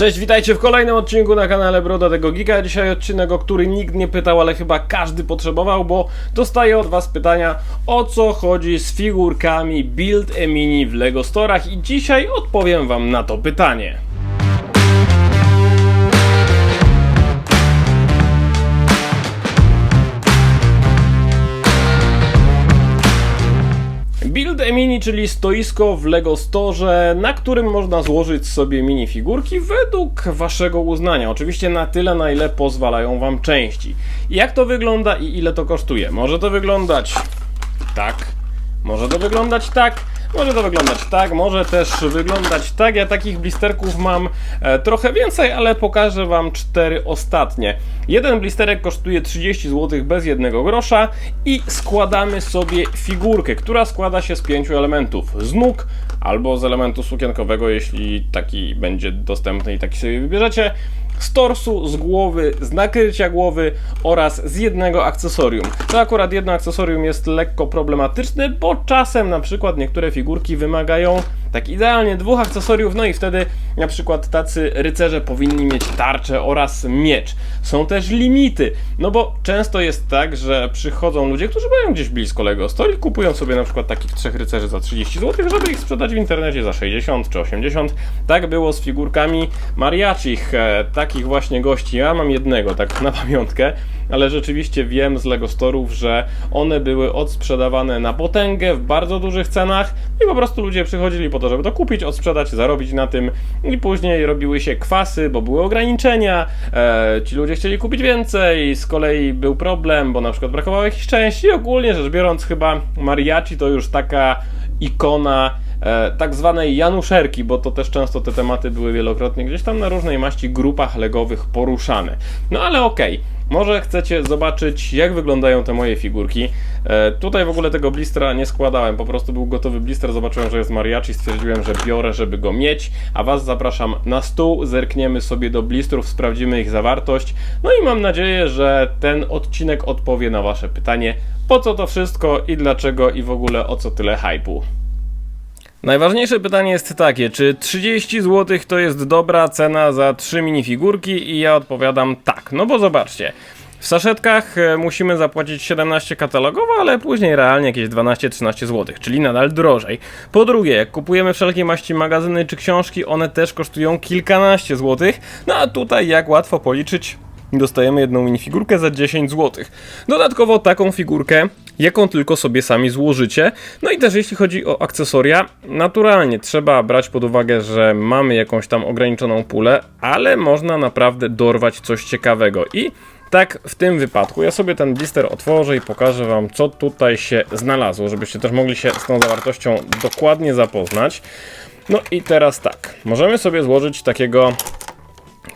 Cześć, witajcie w kolejnym odcinku na kanale Broda tego Giga. Dzisiaj odcinek, o który nikt nie pytał, ale chyba każdy potrzebował, bo dostaję od was pytania o co chodzi z figurkami Build a Mini w LEGO Storach i dzisiaj odpowiem wam na to pytanie. Mini, czyli stoisko w LEGO Store, na którym można złożyć sobie minifigurki według waszego uznania. Oczywiście na tyle, na ile pozwalają wam części. Jak to wygląda i ile to kosztuje? Może to wyglądać tak, może to wyglądać tak, może to wyglądać tak, może też wyglądać tak. Ja takich blisterków mam e, trochę więcej, ale pokażę Wam cztery ostatnie. Jeden blisterek kosztuje 30 zł bez jednego grosza i składamy sobie figurkę, która składa się z pięciu elementów. Z nóg albo z elementu sukienkowego, jeśli taki będzie dostępny i taki sobie wybierzecie z torsu, z głowy, z nakrycia głowy oraz z jednego akcesorium. To akurat jedno akcesorium jest lekko problematyczne, bo czasem na przykład niektóre figurki wymagają tak idealnie dwóch akcesoriów, no i wtedy na przykład tacy rycerze powinni mieć tarczę oraz miecz. Są też limity, no bo często jest tak, że przychodzą ludzie, którzy mają gdzieś blisko Lego Store i kupują sobie na przykład takich trzech rycerzy za 30 zł, żeby ich sprzedać w internecie za 60 czy 80. Tak było z figurkami mariachich, e, takich właśnie gości. Ja mam jednego, tak na pamiątkę, ale rzeczywiście wiem z Lego Storów, że one były odsprzedawane na potęgę w bardzo dużych cenach i po prostu ludzie przychodzili po to, żeby to kupić, odsprzedać, zarobić na tym i później robiły się kwasy, bo były ograniczenia, e, ci ludzie chcieli kupić więcej, z kolei był problem, bo na przykład brakowało jakichś części. Ogólnie rzecz biorąc, chyba mariachi to już taka ikona e, tak zwanej Januszerki, bo to też często te tematy były wielokrotnie gdzieś tam na różnej maści grupach legowych poruszane. No ale okej. Może chcecie zobaczyć, jak wyglądają te moje figurki. E, tutaj w ogóle tego blistra nie składałem, po prostu był gotowy blister, zobaczyłem, że jest mariachi, stwierdziłem, że biorę, żeby go mieć, a Was zapraszam na stół, zerkniemy sobie do blistrów, sprawdzimy ich zawartość, no i mam nadzieję, że ten odcinek odpowie na Wasze pytanie, po co to wszystko i dlaczego i w ogóle o co tyle hypu. Najważniejsze pytanie jest takie, czy 30 zł to jest dobra cena za 3 minifigurki? I ja odpowiadam tak, no bo zobaczcie. W saszetkach e, musimy zapłacić 17 katalogowo, ale później realnie jakieś 12-13 zł, czyli nadal drożej. Po drugie, jak kupujemy wszelkie maści magazyny czy książki, one też kosztują kilkanaście złotych, no a tutaj jak łatwo policzyć, dostajemy jedną minifigurkę za 10 zł. Dodatkowo taką figurkę, jaką tylko sobie sami złożycie. No i też jeśli chodzi o akcesoria, naturalnie trzeba brać pod uwagę, że mamy jakąś tam ograniczoną pulę, ale można naprawdę dorwać coś ciekawego i tak w tym wypadku ja sobie ten blister otworzę i pokażę Wam, co tutaj się znalazło, żebyście też mogli się z tą zawartością dokładnie zapoznać. No i teraz tak, możemy sobie złożyć takiego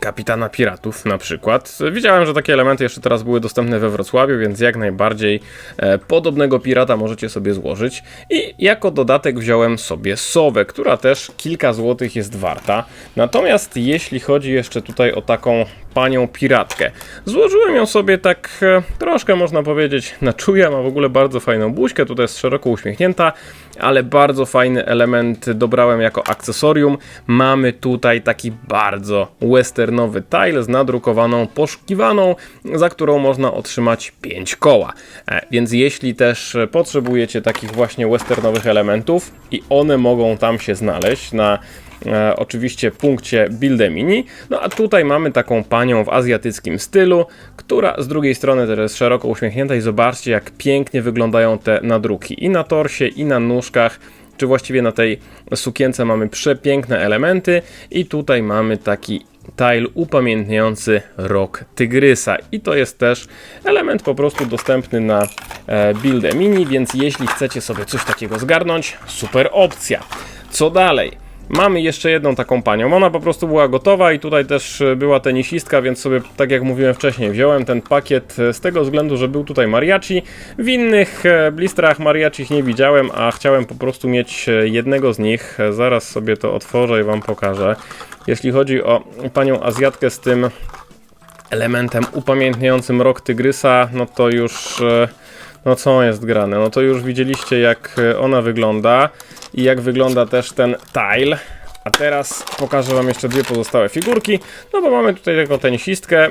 kapitana piratów na przykład. Widziałem, że takie elementy jeszcze teraz były dostępne we Wrocławiu, więc jak najbardziej e, podobnego pirata możecie sobie złożyć. I jako dodatek wziąłem sobie sowę, która też kilka złotych jest warta. Natomiast jeśli chodzi jeszcze tutaj o taką panią piratkę, złożyłem ją sobie tak e, troszkę można powiedzieć na czuja, ma w ogóle bardzo fajną buźkę, tutaj jest szeroko uśmiechnięta, ale bardzo fajny element dobrałem jako akcesorium. Mamy tutaj taki bardzo westernowy tile z nadrukowaną, poszukiwaną, za którą można otrzymać 5 koła. E, Więc jeśli też potrzebujecie takich właśnie westernowych elementów i one mogą tam się znaleźć na e, oczywiście punkcie Build a Mini. No a tutaj mamy taką panią w azjatyckim stylu, która z drugiej strony też jest szeroko uśmiechnięta i zobaczcie jak pięknie wyglądają te nadruki i na torsie i na nóżkach czy właściwie na tej sukience mamy przepiękne elementy i tutaj mamy taki tile upamiętniający rok tygrysa i to jest też element po prostu dostępny na e, Build a Mini, więc jeśli chcecie sobie coś takiego zgarnąć, super opcja. Co dalej? Mamy jeszcze jedną taką panią. Ona po prostu była gotowa i tutaj też e, była tenisistka, więc sobie, tak jak mówiłem wcześniej, wziąłem ten pakiet e, z tego względu, że był tutaj mariachi. W innych e, blistrach mariachi nie widziałem, a chciałem po prostu mieć jednego z nich. Zaraz sobie to otworzę i wam pokażę. Jeśli chodzi o panią Azjatkę z tym elementem upamiętniającym rok tygrysa, no to już... No co jest grane? No to już widzieliście jak e, ona wygląda i jak wygląda też ten tile. A teraz pokażę Wam jeszcze dwie pozostałe figurki. No bo mamy tutaj taką tenisistkę.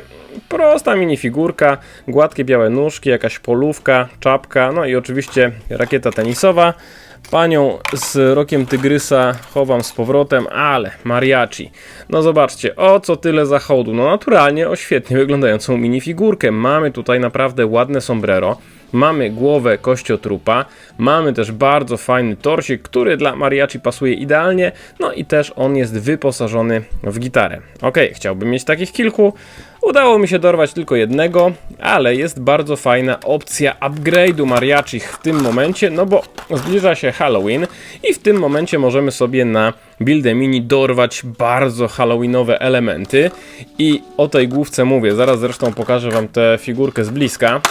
Prosta minifigurka, gładkie białe nóżki, jakaś polówka, czapka, no i oczywiście rakieta tenisowa. Panią z rokiem tygrysa chowam z powrotem, ale mariachi. No zobaczcie, o co tyle zachodu. No naturalnie o świetnie wyglądającą minifigurkę. Mamy tutaj naprawdę ładne sombrero. Mamy głowę kościotrupa, mamy też bardzo fajny torsik, który dla mariachi pasuje idealnie, no i też on jest wyposażony w gitarę. Ok, chciałbym mieć takich kilku, udało mi się dorwać tylko jednego, ale jest bardzo fajna opcja upgrade'u mariachi w tym momencie, no bo zbliża się Halloween i w tym momencie możemy sobie na Buildę Mini dorwać bardzo halloweenowe elementy i o tej główce mówię, zaraz zresztą pokażę Wam tę figurkę z bliska.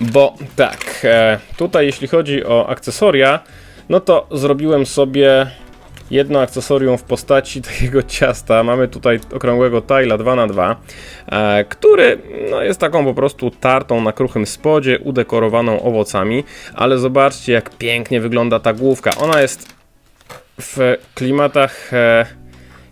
Bo tak, e, tutaj jeśli chodzi o akcesoria, no to zrobiłem sobie jedno akcesorium w postaci takiego ciasta. Mamy tutaj okrągłego tajla 2x2, e, który no, jest taką po prostu tartą na kruchym spodzie, udekorowaną owocami, ale zobaczcie jak pięknie wygląda ta główka. Ona jest w klimatach e,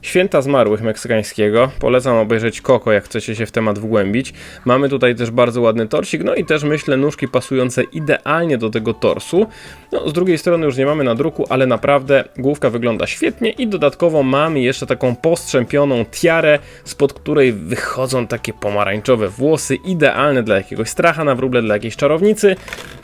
Święta Zmarłych meksykańskiego. Polecam obejrzeć Koko, jak chcecie się w temat wgłębić. Mamy tutaj też bardzo ładny torsik, no i też myślę nóżki pasujące idealnie do tego torsu. No, z drugiej strony już nie mamy na druku, ale naprawdę główka wygląda świetnie i dodatkowo mamy jeszcze taką postrzępioną tiarę, spod której wychodzą takie pomarańczowe włosy, idealne dla jakiegoś stracha na wróble, dla jakiejś czarownicy,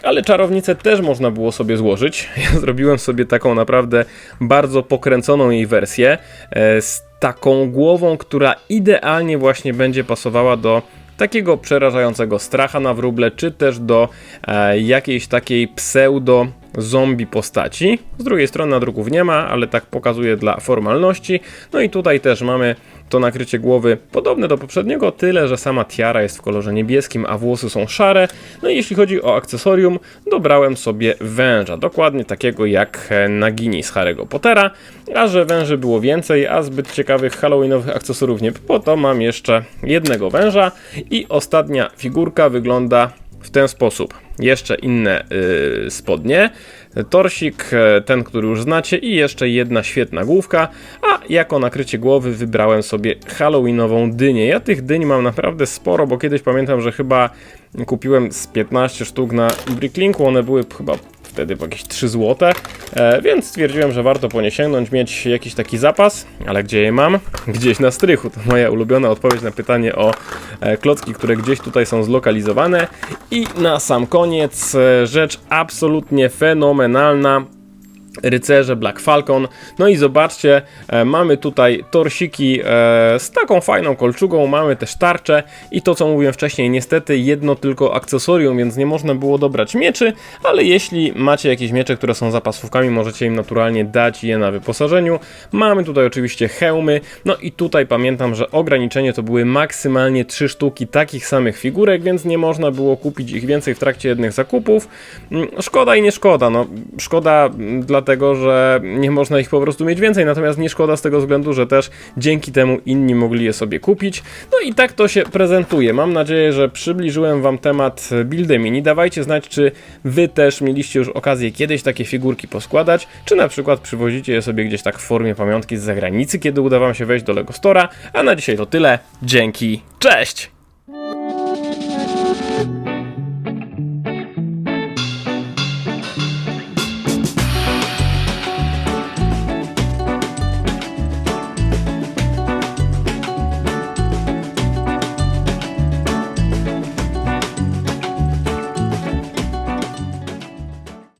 ale czarownicę też można było sobie złożyć. Ja zrobiłem sobie taką naprawdę bardzo pokręconą jej wersję e, z taką głową, która idealnie właśnie będzie pasowała do takiego przerażającego stracha na wróble, czy też do e, jakiejś takiej pseudo zombie postaci. Z drugiej strony nadruków nie ma, ale tak pokazuję dla formalności. No i tutaj też mamy to nakrycie głowy podobne do poprzedniego, tyle że sama tiara jest w kolorze niebieskim, a włosy są szare. No i jeśli chodzi o akcesorium, dobrałem sobie węża, dokładnie takiego jak Nagini z Harry'ego Pottera, a że węży było więcej, a zbyt ciekawych halloweenowych akcesoriów nie było, to mam jeszcze jednego węża i ostatnia figurka wygląda w ten sposób. Jeszcze inne yy, spodnie, torsik, e, ten, który już znacie i jeszcze jedna świetna główka, a jako nakrycie głowy wybrałem sobie halloweenową dynię. Ja tych dyń mam naprawdę sporo, bo kiedyś pamiętam, że chyba kupiłem z 15 sztuk na Bricklinku, one były chyba wtedy po jakieś 3 zł, e, więc stwierdziłem, że warto po nie sięgnąć, mieć jakiś taki zapas, ale gdzie je mam? Gdzieś na strychu, to moja ulubiona odpowiedź na pytanie o e, klocki, które gdzieś tutaj są zlokalizowane. I na sam koniec e, rzecz absolutnie fenomenalna, rycerze Black Falcon. No i zobaczcie, e, mamy tutaj torsiki e, z taką fajną kolczugą, mamy też tarczę i to co mówiłem wcześniej, niestety jedno tylko akcesorium, więc nie można było dobrać mieczy, ale jeśli macie jakieś miecze, które są zapasówkami, możecie im naturalnie dać je na wyposażeniu. Mamy tutaj oczywiście hełmy, no i tutaj pamiętam, że ograniczenie to były maksymalnie 3 sztuki takich samych figurek, więc nie można było kupić ich więcej w trakcie jednych zakupów. Mm, Szkoda i nie szkoda, no szkoda mm, dlatego, że nie można ich po prostu mieć więcej, natomiast nie szkoda z tego względu, że też dzięki temu inni mogli je sobie kupić. No i tak to się prezentuje. Mam nadzieję, że przybliżyłem Wam temat Buildy Mini. Dawajcie znać, czy Wy też mieliście już okazję kiedyś takie figurki poskładać, czy na przykład przywozicie je sobie gdzieś tak w formie pamiątki z zagranicy, kiedy uda Wam się wejść do LEGO Store'a. A na dzisiaj to tyle. Dzięki, cześć!